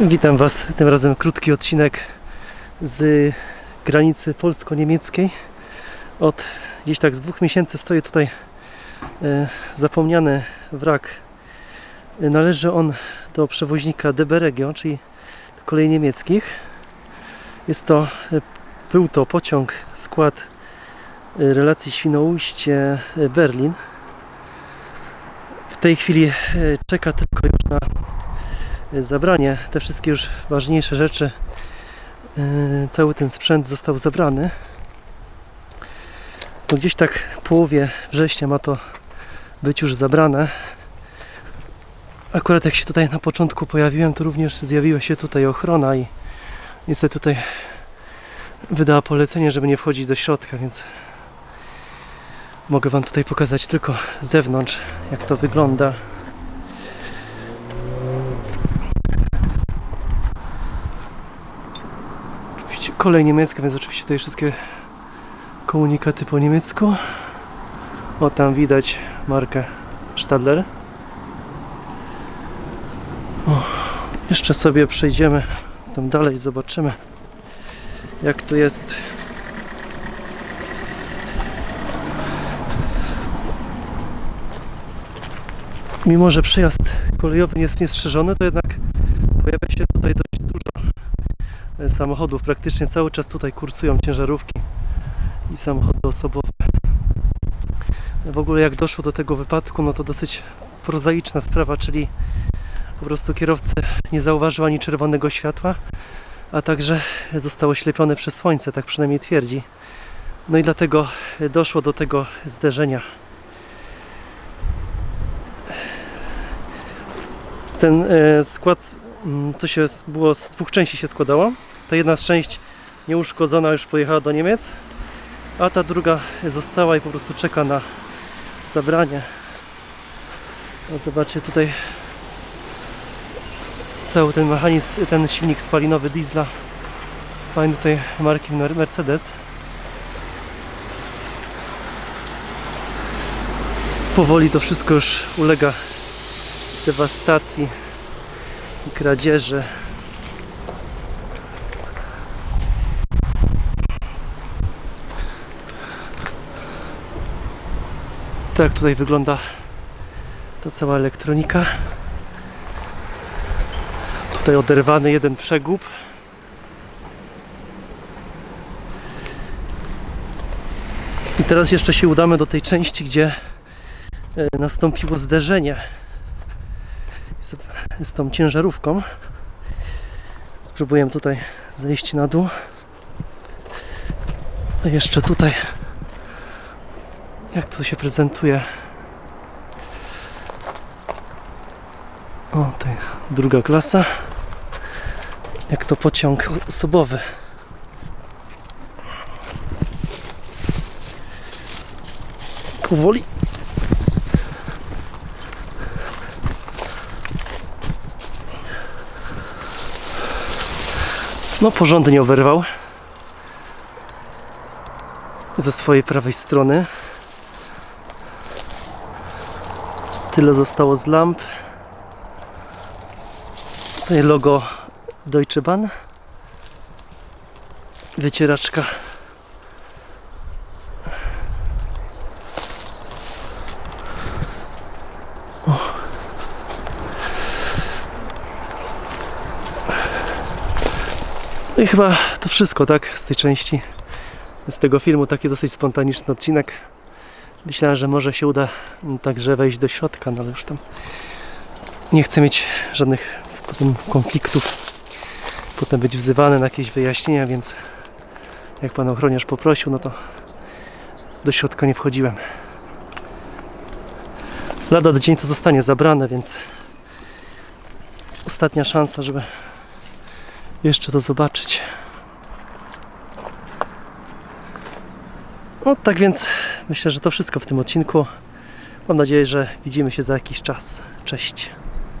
Witam Was, tym razem krótki odcinek z granicy polsko-niemieckiej. Od gdzieś tak z dwóch miesięcy stoi tutaj e, zapomniany wrak. E, Należy on do przewoźnika DB Regio, czyli kolei niemieckich. Jest to, e, był to pociąg skład e, relacji Świnoujście-Berlin. W tej chwili e, czeka tylko już na e, zabranie. Te wszystkie już ważniejsze rzeczy, e, cały ten sprzęt został zabrany. No gdzieś tak w połowie września ma to być już zabrane. Akurat jak się tutaj na początku pojawiłem, to również zjawiła się tutaj ochrona i niestety tutaj wydała polecenie, żeby nie wchodzić do środka, więc mogę Wam tutaj pokazać tylko z zewnątrz, jak to wygląda. Kolej niemiecka, więc oczywiście tutaj wszystkie komunikaty po niemiecku. O, tam widać markę Stadler. O, jeszcze sobie przejdziemy tam dalej, zobaczymy jak tu jest. Mimo, że przejazd kolejowy jest niestrzeżony, to jednak pojawia się tutaj e, samochodów. Praktycznie cały czas tutaj kursują ciężarówki i samochody osobowe. W ogóle jak doszło do tego wypadku, no to dosyć prozaiczna sprawa, czyli po prostu kierowca nie zauważył ani czerwonego światła, a także został oślepiony przez słońce, tak przynajmniej twierdzi. No i dlatego doszło do tego zderzenia. Ten e, skład mm, to się było z dwóch części się składało. Ta jedna z część nieuszkodzona już pojechała do Niemiec, a ta druga została i po prostu czeka na zabranie. No zobaczcie tutaj cały ten mechanizm, ten silnik spalinowy diesla. Fajny tutaj marki Mer- Mercedes. Powoli to wszystko już ulega dewastacji i kradzieży. Tak tutaj wygląda ta cała elektronika. Tutaj oderwany jeden przegub. I teraz jeszcze się udamy do tej części, gdzie e, nastąpiło zderzenie z, z tą ciężarówką. Spróbuję tutaj zejść na dół. A jeszcze tutaj jak to się prezentuje. O, tutaj druga klasa. Jak to pociąg osobowy. Powoli. No, porządnie oberwał. Ze swojej prawej strony. Tyle zostało z lamp. Tutaj logo Deutsche Bahn. Wycieraczka. No i chyba to wszystko, tak? Z tej części, z tego filmu. Taki dosyć spontaniczny odcinek. Myślałem, że może się uda mm, także wejść do środka, no ale już tam nie chcę mieć żadnych potem konfliktów. Potem być wzywany na jakieś wyjaśnienia, więc jak pan ochroniarz poprosił, no to do środka nie wchodziłem. Lada dzień to zostanie zabrane, więc ostatnia szansa, żeby jeszcze to zobaczyć. No tak więc myślę, że to wszystko w tym odcinku. Mam nadzieję, że widzimy się za jakiś czas. Cześć.